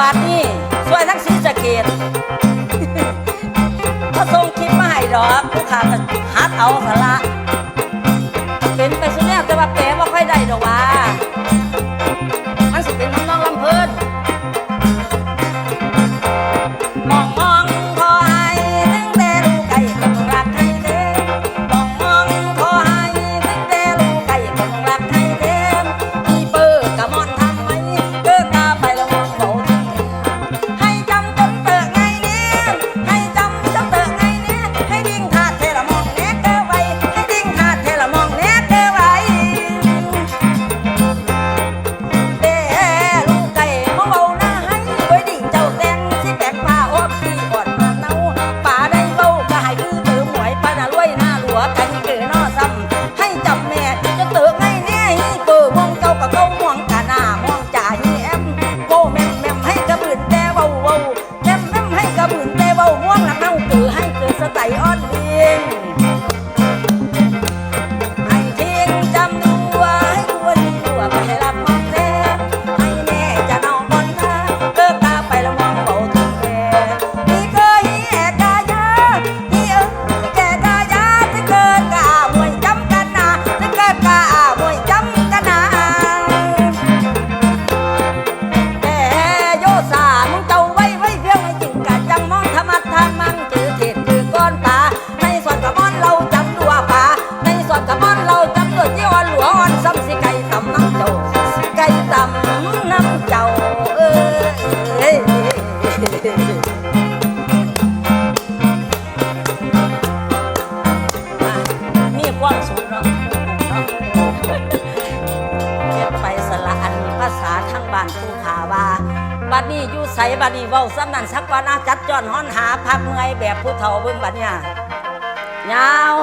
บาทนี่สวยทั้งสีสะเกดก็ทรงคิดมาให้ดอกผู้ขาดหัดเอาสาระเป็นไปสุดแล้วแต่ว่าแปลว่ค่อยได้ดอกว่าานผู้ขาว่าบัดนี้อยู่ใสบัดนี้เว้าซ้ำนั่นสักวันอาจัดจอนฮ้อนหาพักเมื่อยแบบผู้เฒ่าเบิ่งบัดเนี่ยยาว